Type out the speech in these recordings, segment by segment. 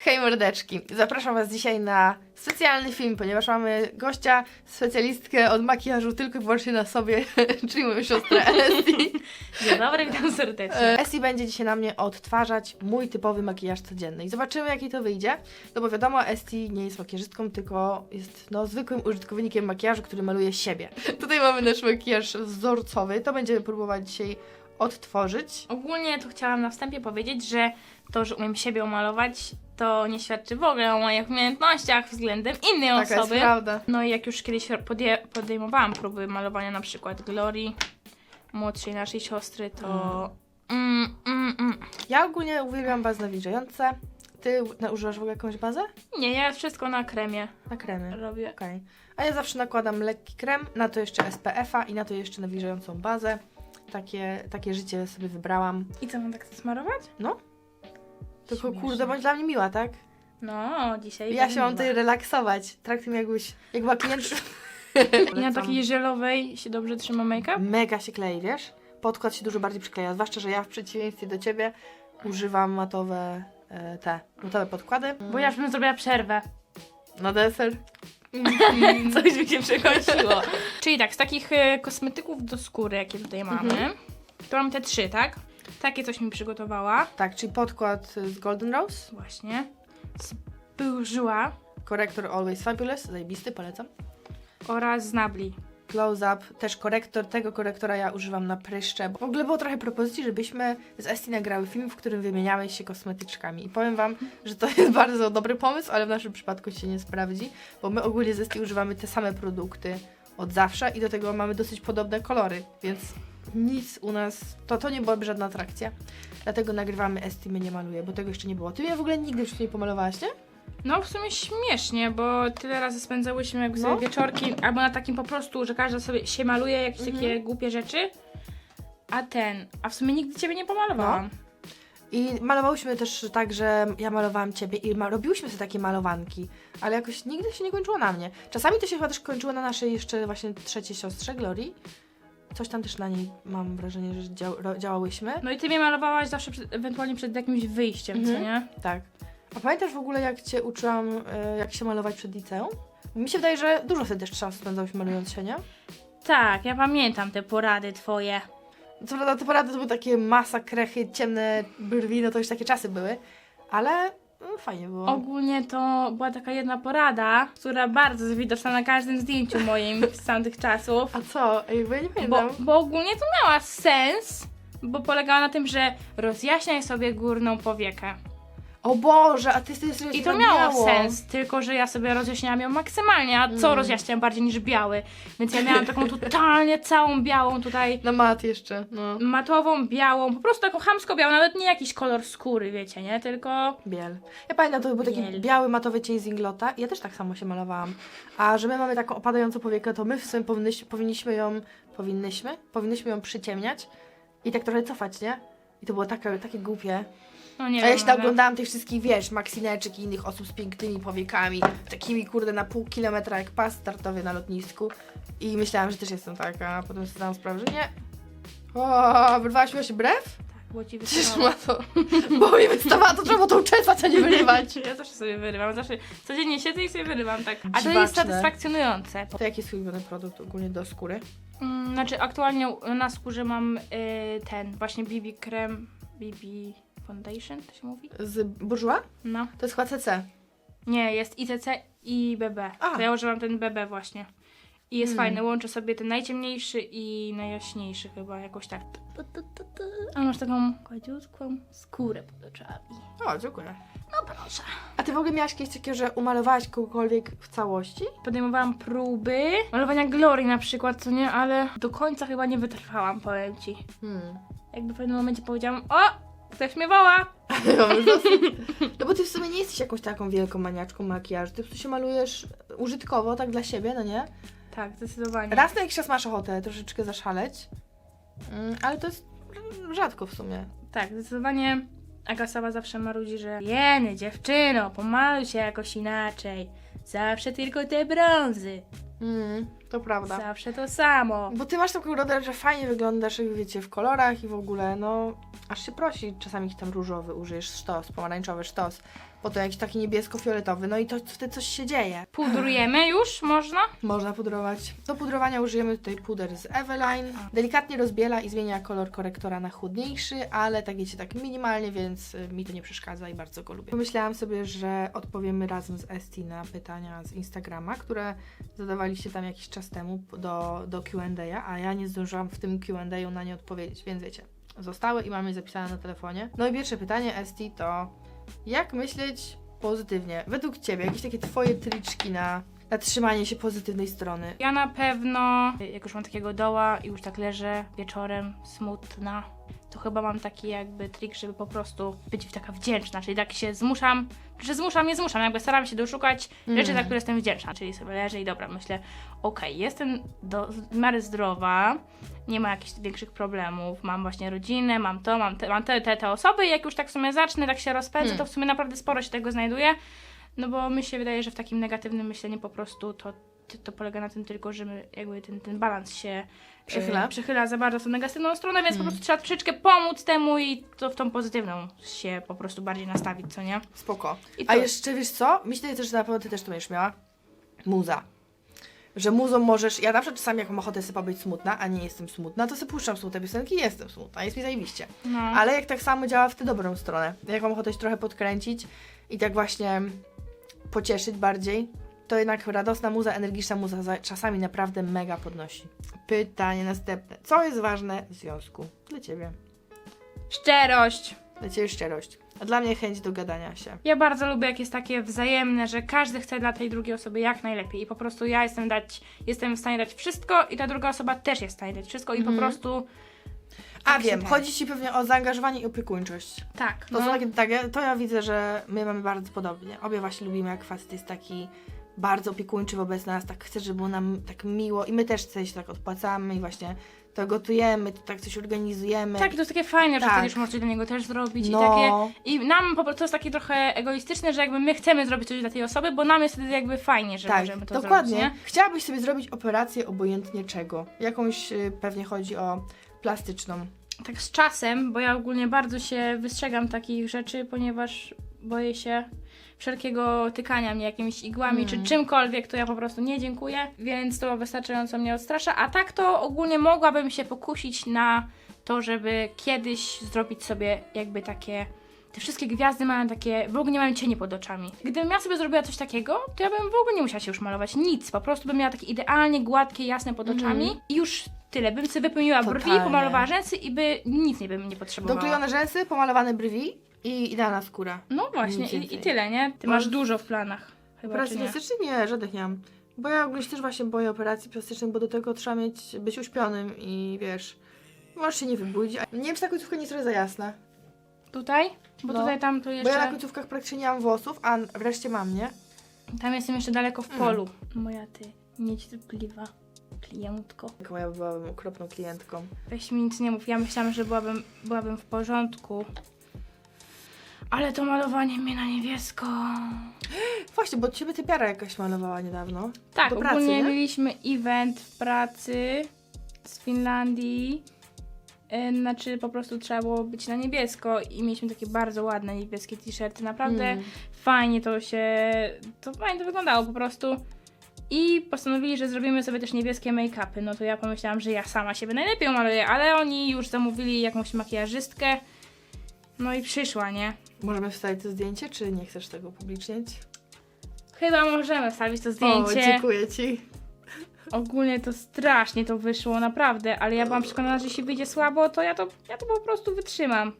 Hej mordeczki, zapraszam Was dzisiaj na specjalny film, ponieważ mamy gościa, specjalistkę od makijażu tylko i wyłącznie na sobie, czyli moją siostrę Essie. Dzień dobry, witam serdecznie. E, Essie będzie dzisiaj na mnie odtwarzać mój typowy makijaż codzienny i zobaczymy jaki to wyjdzie, no bo wiadomo Essie nie jest makijażystką, tylko jest no, zwykłym użytkownikiem makijażu, który maluje siebie. Tutaj mamy nasz makijaż wzorcowy, to będziemy próbować dzisiaj odtworzyć. Ogólnie to chciałam na wstępie powiedzieć, że to, że umiem siebie umalować, to nie świadczy w ogóle o moich umiejętnościach względem innej Taka jest osoby. prawda. No i jak już kiedyś podję, podejmowałam próby malowania na przykład Glory, młodszej naszej siostry, to... Mm, mm, mm. Ja ogólnie uwielbiam bazy nawilżające. Ty na- używasz w ogóle jakąś bazę? Nie, ja wszystko na kremie Na kremy. robię. Okej. A ja zawsze nakładam lekki krem, na to jeszcze SPF-a i na to jeszcze nawilżającą bazę. Takie, takie życie sobie wybrałam. I co, mam tak smarować? Tylko Śmieszne. kurde, bądź dla mnie miła, tak? No, dzisiaj Ja się mam tutaj relaksować. Traktuj mnie jakbyś, jak była klient. I na takiej żelowej się dobrze trzyma make-up? Mega się klei, wiesz? Podkład się dużo bardziej przykleja, zwłaszcza, że ja w przeciwieństwie do ciebie używam matowe e, te, matowe podkłady. Bo ja już bym zrobiła przerwę. Na deser. Coś mi się przechodziło. Czyli tak, z takich e, kosmetyków do skóry, jakie tutaj mamy, Mhm. to mam te trzy, tak? Takie coś mi przygotowała. Tak, czyli podkład z Golden Rose, Właśnie. Bourjois korektor Always Fabulous, zajebisty, polecam. oraz z Nabli. Close Up, też korektor, tego korektora ja używam na pryszcze. W ogóle było trochę propozycji, żebyśmy z Esti nagrały film, w którym wymieniałeś się kosmetyczkami. I powiem Wam, że to jest bardzo dobry pomysł, ale w naszym przypadku się nie sprawdzi, bo my ogólnie z Esti używamy te same produkty od zawsze i do tego mamy dosyć podobne kolory, więc nic u nas, to, to nie byłaby żadna atrakcja. Dlatego nagrywamy Esti mnie nie maluje, bo tego jeszcze nie było. Ty mnie w ogóle nigdy już nie pomalowałaś, nie? No w sumie śmiesznie, bo tyle razy spędzałyśmy jakby No. wieczorki, albo na takim po prostu, że każda sobie się maluje jakieś Mhm. takie głupie rzeczy. A ten, a w sumie nigdy ciebie nie pomalowałam. I malowałyśmy też tak, że ja malowałam ciebie i ma- robiłyśmy sobie takie malowanki, ale jakoś nigdy się nie kończyło na mnie. Czasami to się chyba też kończyło na naszej jeszcze właśnie trzeciej siostrze, Glory. Coś tam też na niej mam wrażenie, że ro- działałyśmy. No i ty mnie malowałaś zawsze przed, ewentualnie przed jakimś wyjściem, co Mhm. nie? Tak. A pamiętasz w ogóle, jak cię uczyłam, e, jak się malować przed liceum? Mi się wydaje, że dużo sobie też czasu spędzałyśmy malując się, nie? Tak, ja pamiętam te porady twoje. Co prawda te porady to były takie masa krechy, ciemne brwi, no to już takie czasy były, ale mm, fajnie było. Ogólnie to była taka jedna porada, która bardzo jest widoczna na każdym zdjęciu moim z tamtych czasów. A co? Jakby ja nie Bo, pamiętam. bo ogólnie to miała sens, bo polegała na tym, że rozjaśniaj sobie górną powiekę. O Boże, a ty jesteś I to miało sens, tylko że ja sobie rozjaśniałam ją maksymalnie, a co Mm. rozjaśniam bardziej niż biały? Więc ja miałam taką totalnie całą białą tutaj, Na mat jeszcze, no. matową, białą, po prostu taką chamsko białą, nawet nie jakiś kolor skóry, wiecie, nie? Tylko Biel. Ja pamiętam, to był taki Biel. biały, matowy cień z Inglota. Ja też tak samo się malowałam. A że my mamy taką opadającą powiekę, to my w sumie powinnyśmy, powinniśmy ją... Powinnyśmy? Powinnyśmy ją przyciemniać i tak trochę cofać, nie? I to było takie, takie głupie. No nie A ja wiem, się ale- oglądałam tych wszystkich, wiesz, Maxineczek i innych osób z pięknymi powiekami, takimi kurde na pół kilometra jak pas startowy na lotnisku. I myślałam, że też jestem taka, a potem sobie zdałam sprawę, że nie. O, wyrwałaś mi się brew? Tak, było ci Przecież ma to. Bo mi wystawała, to trzeba było to uczesać, a nie wyrywać. Ja zawsze sobie wyrywam, zawsze codziennie siedzę i sobie wyrywam, tak. A to Dziwaczne. jest satysfakcjonujące. To jaki jest twój ulubiony produkt ogólnie do skóry? Mm, Znaczy aktualnie na skórze mam y, ten właśnie BB krem, BB foundation, to się mówi? Z Bourjois? No. To jest chyba CC. Nie, jest ITC i BB. A. To ja używam ten BB właśnie. I jest Hmm. fajny, łączę sobie ten najciemniejszy i najjaśniejszy chyba, jakoś tak. A masz taką gładziutką skórę pod oczami. O, dziękuję. No proszę. A ty w ogóle miałaś kiedyś takiego, że umalowałaś kogokolwiek w całości? Podejmowałam próby malowania Glory na przykład, co nie, ale do końca chyba nie wytrwałam, powiem ci. Hmm. Jakby w pewnym momencie powiedziałam, o, ktoś mnie woła. No bo ty w sumie nie jesteś jakąś taką wielką maniaczką makijażu. Ty po prostu się malujesz użytkowo, tak dla siebie, no nie? Tak, zdecydowanie. Raz na jakiś czas masz ochotę troszeczkę zaszaleć. Mm, ale to jest rzadko w sumie. Tak, zdecydowanie Aga sama zawsze marudzi, że jeny, dziewczyno, pomaluj się jakoś inaczej. Zawsze tylko te brązy. Mm. To prawda. Zawsze to samo. Bo ty masz taką urodę, że fajnie wyglądasz, jak wiecie, w kolorach i w ogóle, no, aż się prosi, czasami jakiś tam różowy użyjesz, sztos, pomarańczowy sztos, potem jakiś taki niebiesko-fioletowy, no i to wtedy coś się dzieje. Pudrujemy już? Można? Można pudrować. Do pudrowania użyjemy tutaj puder z Eveline. Delikatnie rozbiela i zmienia kolor korektora na chudniejszy, ale tak wiecie, tak minimalnie, więc y, mi to nie przeszkadza i bardzo go lubię. Pomyślałam sobie, że odpowiemy razem z Esti na pytania z Instagrama, które zadawaliście tam jakiś czas temu do, do Q&A, a ja nie zdążyłam w tym Q&A na nie odpowiedzieć, więc wiecie, zostały i mamy je zapisane na telefonie. No i pierwsze pytanie Esti to jak myśleć pozytywnie? Według Ciebie, jakieś takie Twoje triczki na, na trzymanie się pozytywnej strony? Ja na pewno, jak już mam takiego doła i już tak leżę wieczorem, smutna, to chyba mam taki jakby trik, żeby po prostu być taka wdzięczna, czyli tak się zmuszam, że zmuszam, nie zmuszam, jakby staram się doszukać Mm. rzeczy, za które jestem wdzięczna, czyli sobie leżę i dobra, myślę, okej, jestem do, w miarę zdrowa, nie ma jakichś większych problemów, mam właśnie rodzinę, mam to, mam te, mam te, te, te osoby i jak już tak w sumie zacznę, tak się rozpędzę, Hmm. to w sumie naprawdę sporo się tego znajduje, no bo mi się wydaje, że w takim negatywnym myśleniu po prostu to, to, polega na tym tylko, że my, jakby ten, ten balans się Przechyla? e, przechyla za bardzo w tą negatywną stronę, więc po prostu trzeba troszeczkę pomóc temu i to w tą pozytywną się po prostu bardziej nastawić, co nie? Spoko. I A to- jeszcze wiesz co? Myślę też, że na pewno ty też to będziesz miała. Muza. Że muzą możesz. Ja na przykład czasami, jak mam ochotę sobie być smutna, a nie jestem smutna, to sobie puszczam smutne piosenki i jestem smutna. Jest mi zajebiście. No. Ale jak tak samo działa w tę dobrą stronę, jak mam ochotę się trochę podkręcić i tak właśnie pocieszyć bardziej, to jednak radosna muza, energiczna muza za- czasami naprawdę mega podnosi. Pytanie następne. Co jest ważne w związku? Dla Ciebie. Szczerość. Dla Ciebie szczerość. A dla mnie chęć do gadania się. Ja bardzo lubię, jak jest takie wzajemne, że każdy chce dla tej drugiej osoby jak najlepiej i po prostu ja jestem dać, jestem w stanie dać wszystko i ta druga osoba też jest w stanie dać wszystko i po Mhm. prostu A Tak wiem, chodzi Ci pewnie o zaangażowanie i opiekuńczość. tak. To no. są takie, takie, to ja widzę, że my mamy bardzo podobnie. Obie właśnie lubimy, jak facet jest taki bardzo opiekuńczy wobec nas, tak chce, żeby było nam tak miło i my też coś tak odpłacamy i właśnie to gotujemy, to tak coś organizujemy. Tak, to jest takie fajne, że Tak. wtedy już możecie dla niego też zrobić no, i takie I nam po prostu jest takie trochę egoistyczne, że jakby my chcemy zrobić coś dla tej osoby, bo nam jest wtedy jakby fajnie, że tak, możemy to dokładnie. zrobić, nie? Chciałabyś sobie zrobić operację obojętnie czego. Jakąś y, pewnie chodzi o plastyczną. Tak z czasem, bo ja ogólnie bardzo się wystrzegam takich rzeczy, ponieważ boję się wszelkiego tykania mnie jakimiś igłami Mm. czy czymkolwiek, to ja po prostu nie dziękuję, więc to wystarczająco mnie odstrasza, a tak to ogólnie mogłabym się pokusić na to, żeby kiedyś zrobić sobie jakby takie te wszystkie gwiazdy mają takie, w ogóle nie mają cieni pod oczami. Gdybym ja sobie zrobiła coś takiego, to ja bym w ogóle nie musiała się już malować nic. Po prostu bym miała takie idealnie gładkie, jasne pod oczami Mhm. i już tyle. Bym sobie wypełniła brwi, Totalnie. pomalowała rzęsy i by nic nie bym nie potrzebowała. Doklejone rzęsy, pomalowane brwi i idealna skóra. No właśnie, Nic i, i więcej. tyle, nie? Ty masz dużo w planach. Chyba, czy Operacji nie? plastycznej? Nie, żadnych nie mam. Bo ja ogólnie się też właśnie boję operacji plastycznych, bo do tego trzeba mieć, być uśpionym i wiesz, możesz się nie wybudzić. A Nie wiem, czy ta końcówka nie jest trochę za jasna. Tutaj? Bo No. tutaj, tam, tu Bo jeszcze... ja na końcówkach praktycznie nie mam włosów, a wreszcie mam, nie? Tam jestem jeszcze daleko w Mm. polu. Moja ty, niecierpliwa klientko. Jaką ja byłabym okropną klientką. Weź mi nic nie mów. Ja myślałam, że byłabym, byłabym w porządku. Ale to malowanie mnie na niebiesko. Właśnie, bo ciebie typiara jakaś malowała niedawno. Tak, Do pracy, ogólnie nie? mieliśmy event w pracy z Finlandii. E, Znaczy po prostu trzeba było być na niebiesko i mieliśmy takie bardzo ładne niebieskie t-shirty. Naprawdę Mm. fajnie to się. To fajnie to wyglądało po prostu. I postanowili, że zrobimy sobie też niebieskie make-upy. No to ja pomyślałam, że ja sama siebie najlepiej maluję, ale oni już zamówili jakąś makijażystkę. No i przyszła, nie? Możemy wstawić to zdjęcie, czy nie chcesz tego upubliczniać? Chyba możemy wstawić to O, zdjęcie. dziękuję ci. Ogólnie to strasznie to wyszło, naprawdę, ale ja byłam przekonana, że jeśli wyjdzie słabo, to ja to, ja to po prostu wytrzymam.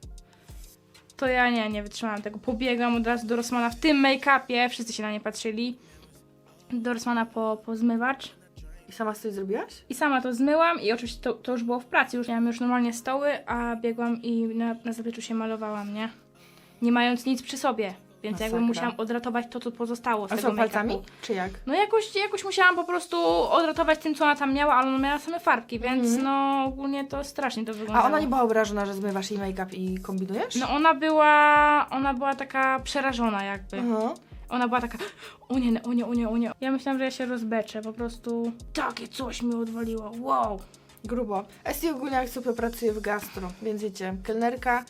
To ja nie, nie wytrzymałam tego. Pobiegłam od razu do Rosmana w tym make-upie, wszyscy się na nie patrzyli. Do Rosmana po, po zmywacz. I sama coś zrobiłaś? I sama to zmyłam i oczywiście to, to już było w pracy, już miałam już normalnie stoły, a biegłam i na, na zapleczu się malowałam, nie? Nie mając nic przy sobie, więc jakby Masakra. musiałam odratować to, co pozostało z A tego co, palcami? Czy jak? No jakoś, jakoś musiałam po prostu odratować tym, co ona tam miała, ale ona miała same farbki, więc Mhm. no ogólnie to strasznie to wyglądało. A ona nie była obrażona, że zmywasz jej make-up i kombinujesz? No ona była, ona była taka przerażona jakby. Aha. Ona była taka, o nie, o nie, o nie, o nie. Ja myślałam, że ja się rozbeczę, po prostu takie coś mi odwaliło, wow. Grubo. Esti ogólnie jak super pracuje w gastro, więc wiecie, kelnerka,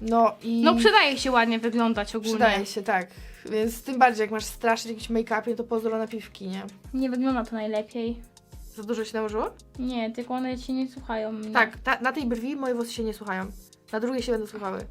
no i... No przydaje się ładnie wyglądać ogólnie. Przydaje się, tak. Więc tym bardziej, jak masz strasznie jakimś make-upie, to pozdro na piwki, nie? Nie wygląda to najlepiej. Za dużo się nałożyło? Nie, tylko one się nie słuchają mnie. Tak, ta, na tej brwi moje włosy się nie słuchają. Na drugiej się będą słuchały.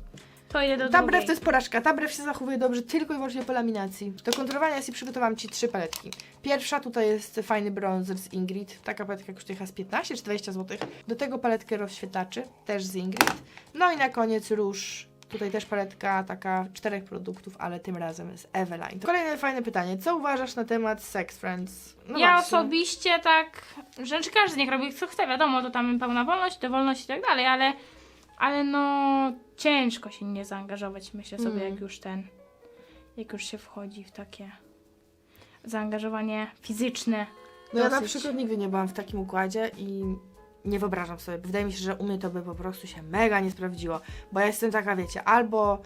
To idę do Ta drugiej. brew to jest porażka. Ta brew się zachowuje dobrze tylko i wyłącznie po laminacji. Do kontrolowania ja przygotowałam Ci trzy paletki. Pierwsza tutaj jest fajny bronzer z Ingrid. Taka paletka kosztuje chyba z 15 czy 20 zł. Do tego paletkę rozświetlaczy, też z Ingrid. No i na koniec róż. Tutaj też paletka taka czterech produktów, ale tym razem z Eveline. Kolejne fajne pytanie. Co uważasz na temat Sex Friends? No ja właśnie. osobiście tak, że każdy niech robi co chce, wiadomo, to tam pełna wolność, dowolność i tak dalej, ale, ale no ciężko się nie zaangażować, myślę sobie, Mm. jak już ten, jak już się wchodzi w takie zaangażowanie fizyczne. No ja na dosyć. przykład nigdy nie byłam w takim układzie i nie wyobrażam sobie. Wydaje mi się, że u mnie to by po prostu się mega nie sprawdziło. Bo ja jestem taka, wiecie, albo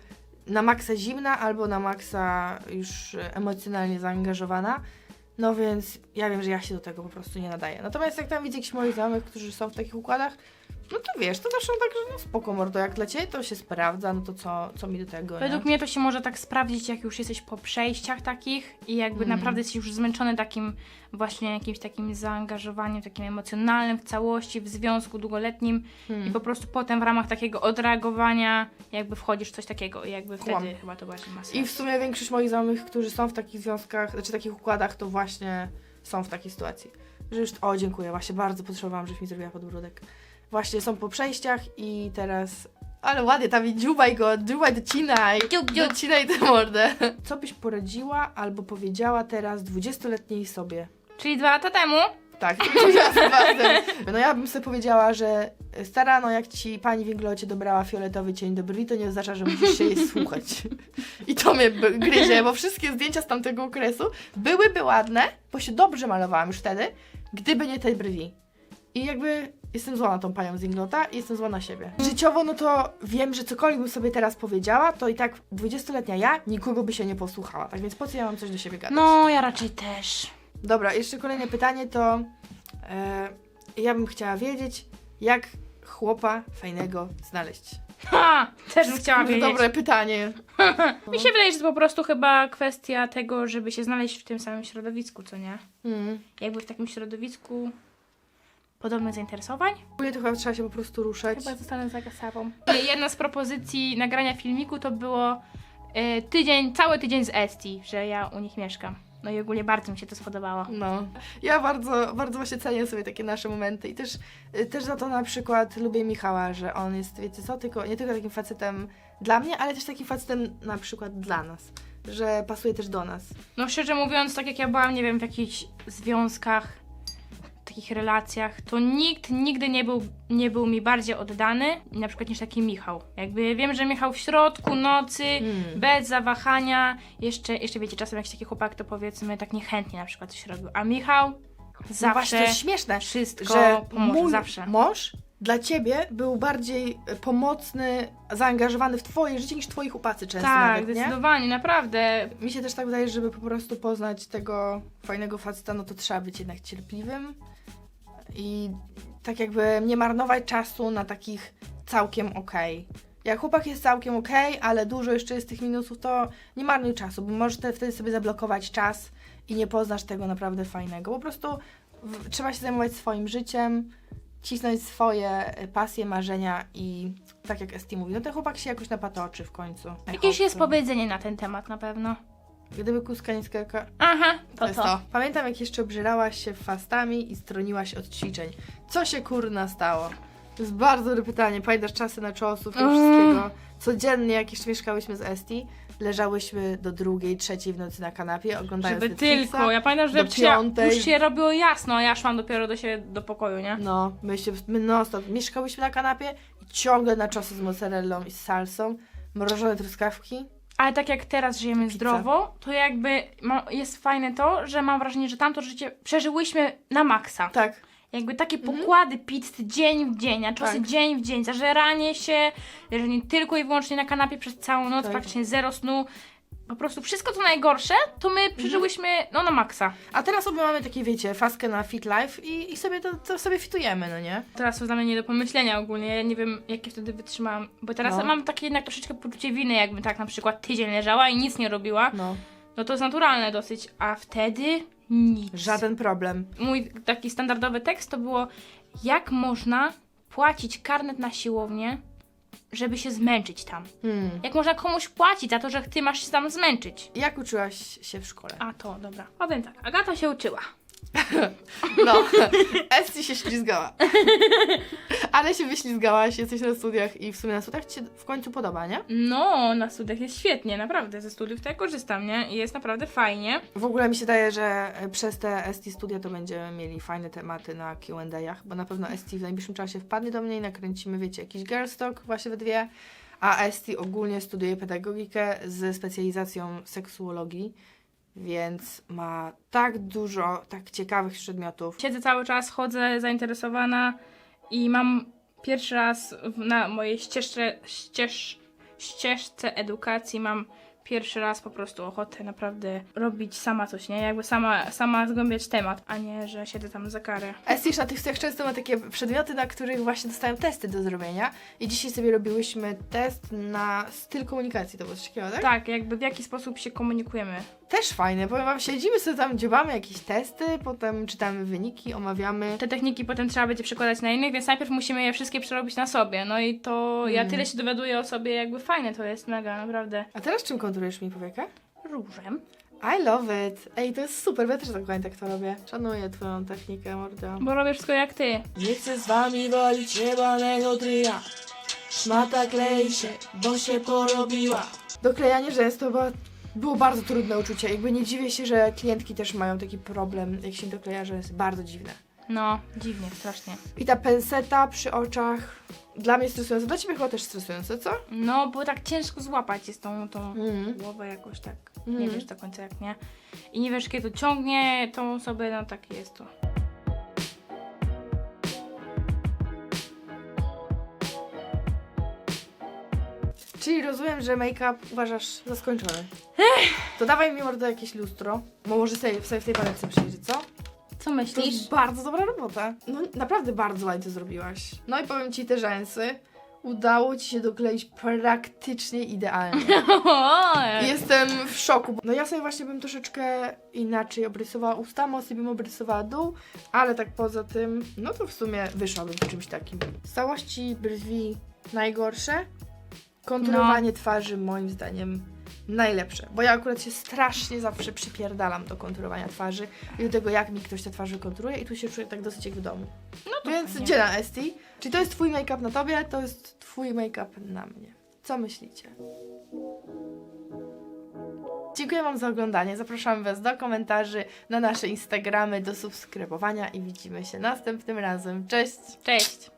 na maksa zimna, albo na maksa już emocjonalnie zaangażowana. No więc ja wiem, że ja się do tego po prostu nie nadaję. Natomiast jak tam widzę jakichś moich znajomych, którzy są w takich układach, no to wiesz, to zawsze tak, że no spoko mordo, jak dla Ciebie to się sprawdza, no to co, co mi do tego, Według nie? mnie to się może tak sprawdzić, jak już jesteś po przejściach takich i jakby Mm. naprawdę jesteś już zmęczony takim właśnie jakimś takim zaangażowaniem, takim emocjonalnym w całości, w związku długoletnim i Hmm. po prostu potem w ramach takiego odreagowania jakby wchodzisz w coś takiego i jakby wtedy chyba to właśnie ma. I w sumie większość moich znajomych, którzy są w takich związkach, znaczy takich układach, to właśnie są w takiej sytuacji. Że już, o dziękuję, właśnie bardzo potrzebowałam, żebyś mi zrobiła podbródek. Właśnie są po przejściach i teraz... Ale ładnie, tam i dziubaj go, dziubaj, docinaj, Dziub, dziub. docinaj tę mordę. Co byś poradziła albo powiedziała teraz dwudziestoletniej sobie? Czyli dwa lata temu Tak, to powiedziała Sebastian. No ja bym sobie powiedziała, że stara, no jak ci pani w Inglocie dobrała fioletowy cień do brwi, to nie oznacza, że musisz się jej słuchać. I to mnie b- gryzie, bo wszystkie zdjęcia z tamtego okresu byłyby ładne, bo się dobrze malowałam już wtedy, gdyby nie te brwi. I jakby jestem zła na tą panią z Inglota i jestem zła na siebie. Życiowo, no to wiem, że cokolwiek bym sobie teraz powiedziała, to i tak 20-letnia ja nikogo by się nie posłuchała. Tak więc po co ja mam coś do siebie gadać? No, ja raczej też. Dobra, jeszcze kolejne pytanie to e, ja bym chciała wiedzieć, jak chłopa fajnego znaleźć. Ha! Też bym chciała wiedzieć. Dobre pytanie. Mi się wydaje, że to po prostu chyba kwestia tego, żeby się znaleźć w tym samym środowisku, co nie? Mm. Jakby w takim środowisku podobnych zainteresowań. Ogólnie to chyba trzeba się po prostu ruszać. Chyba zostanę za sobą. Jedna z propozycji nagrania filmiku to było e, tydzień, cały tydzień z Esti, że ja u nich mieszkam. No i ogólnie bardzo mi się to spodobało. No. Ja bardzo, bardzo właśnie cenię sobie takie nasze momenty i też, y, też za to na przykład lubię Michała, że on jest, wiecie co, tylko, nie tylko takim facetem dla mnie, ale też takim facetem na przykład dla nas. Że pasuje też do nas. No szczerze mówiąc, tak jak ja byłam, nie wiem, w jakichś związkach, takich relacjach, to nikt nigdy nie był, nie był mi bardziej oddany, na przykład niż taki Michał. Jakby wiem, że Michał w środku nocy, Mm. bez zawahania, jeszcze, jeszcze wiecie, czasem jakiś taki chłopak to powiedzmy tak niechętnie na przykład coś robił, a Michał No właśnie, zawsze to jest śmieszne. wszystko że pomoże, mój zawsze. mąż dla ciebie był bardziej e, pomocny, zaangażowany w twoje życie niż twoich upacy często Tak, nawet, nie? zdecydowanie, naprawdę. Mi się też tak wydaje, że żeby po prostu poznać tego fajnego faceta, no to trzeba być jednak cierpliwym i tak jakby nie marnować czasu na takich całkiem okej. Jak chłopak jest całkiem okej, ale dużo jeszcze jest tych minusów, to nie marnuj czasu, bo możesz te, wtedy sobie zablokować czas i nie poznasz tego naprawdę fajnego. Po prostu w, trzeba się zajmować swoim życiem, cisnąć swoje pasje, marzenia i tak jak Esti mówi, no ten chłopak się jakoś napatoczy w końcu. Jakieś jest powiedzenie na ten temat na pewno. Gdyby kuska nie skaka... Aha, To, to jest to. to. Pamiętam, jak jeszcze obżerałaś się fastami i stroniłaś od ćwiczeń. Co się kurna stało? To jest bardzo dobre pytanie. Pamiętasz czasy na czosów, tego Mm. wszystkiego? Codziennie, jak jeszcze mieszkałyśmy z Esti, leżałyśmy do drugiej, trzeciej w nocy na kanapie, oglądając Żeby Netflixa. tylko. Ja pamiętam, że do się, piątej. już się robiło jasno, a ja szłam dopiero do siebie do pokoju, nie? No, my się, my non stop mieszkałyśmy na kanapie i ciągle na czosy z mozzarellą i z salsą, mrożone truskawki. Ale tak jak teraz żyjemy zdrowo, to jakby ma, jest fajne to, że mam wrażenie, że tamto życie przeżyłyśmy na maksa. Tak. Jakby takie pokłady pizzy dzień w dzień, a czasy Tak. dzień w dzień, zażeranie się, leżenie tylko i wyłącznie na kanapie przez całą noc, Tak. praktycznie zero snu. Po prostu wszystko to najgorsze, to my przeżyłyśmy, no na maksa. A teraz sobie mamy takie, wiecie, faskę na Fit Life i, i sobie to, to sobie fitujemy, no nie? Teraz to dla mnie nie do pomyślenia ogólnie, ja nie wiem jakie wtedy wytrzymałam, bo teraz No. mam takie jednak troszeczkę poczucie winy, jakbym tak na przykład tydzień leżała i nic nie robiła, No. no to jest naturalne dosyć, a wtedy nic. Żaden problem. Mój taki standardowy tekst to było, jak można płacić karnet na siłownię, żeby się zmęczyć tam. Hmm. Jak można komuś płacić za to, że ty masz się tam zmęczyć? Jak uczyłaś się w szkole? A to, dobra. Powiem tak, Agata się uczyła. No, Esti się ślizgała. Ale się wyślizgałaś, jesteś na studiach i w sumie na studiach ci się w końcu podoba, nie? No, na studiach jest świetnie, naprawdę. Ze studiów to ja korzystam, nie? I jest naprawdę fajnie. W ogóle mi się daje, że przez te Esti studia to będziemy mieli fajne tematy na Q&A'ach, bo na pewno Esti w najbliższym czasie wpadnie do mnie i nakręcimy, wiecie, jakiś girl talk właśnie we dwie, a Esti ogólnie studiuje pedagogikę z specjalizacją seksuologii, więc ma tak dużo tak ciekawych przedmiotów. Siedzę cały czas, chodzę zainteresowana i mam pierwszy raz w- na mojej ścieżce, ścież, ścieżce edukacji mam pierwszy raz po prostu ochotę naprawdę robić sama coś, nie? Jakby sama, sama zgłębiać temat, a nie, że siedzę tam za karę. Esti już na tych studiach często ma takie przedmioty, na których właśnie dostają testy do zrobienia i dzisiaj sobie robiłyśmy test na styl komunikacji, to było coś takiego, tak? Tak, jakby w jaki sposób się komunikujemy. Też fajne, powiem wam, siedzimy sobie tam, dziobamy jakieś testy, potem czytamy wyniki, omawiamy. Te techniki potem trzeba będzie przekładać na innych, więc najpierw musimy je wszystkie przerobić na sobie. No i to ja Mm. tyle się dowiaduję o sobie, jakby fajne to jest, mega, naprawdę. A teraz czym konturujesz mi powiekę? Różem. I love it! Ej, to jest super, bo ja też dokładnie tak to robię. Szanuję twoją technikę, mordo. Bo robię wszystko jak ty. Nie chcę z wami walić jebanego tryja Szmata klei się, bo się porobiła Doklejanie rzęs to była, było bardzo trudne uczucie. Jakby nie dziwię się, że klientki też mają taki problem, jak się dokleja rzęs. Bardzo dziwne. No, dziwnie, strasznie. I ta penseta przy oczach, dla mnie stresująca. Dla ciebie chyba też stresujące, co? No, bo tak ciężko złapać jest tą, tą Mhm. głowę jakoś tak. Nie Mhm. wiesz do końca jak nie. I nie wiesz kiedy to ciągnie tą osobę, no takie jest to. Czyli rozumiem, że make-up uważasz za skończony. To dawaj mi mordo jakieś lustro. Bo może sobie, sobie w tej panelce przyjdzie, co? Co To myślisz? jest bardzo dobra robota. No naprawdę bardzo ładnie to zrobiłaś. No i powiem ci te rzęsy. Udało ci się dokleić praktycznie idealnie. Jestem w szoku. No ja sobie właśnie bym troszeczkę inaczej obrysowała usta, mocniej bym obrysowała dół, ale tak poza tym, no to w sumie wyszłabym w czymś takim. Z całości brwi najgorsze, konturowanie twarzy moim zdaniem najlepsze, bo ja akurat się strasznie zawsze przypierdalam do konturowania twarzy i do tego jak mi ktoś te twarze konturuje i tu się czuję tak dosyć jak w domu. No Więc fajnie. gdzie na Esti? Czyli to jest twój make-up na tobie, to jest twój make-up na mnie. Co myślicie? Dziękuję Wam za oglądanie. Zapraszam Was do komentarzy na nasze Instagramy, do subskrybowania i widzimy się następnym razem. Cześć! Cześć!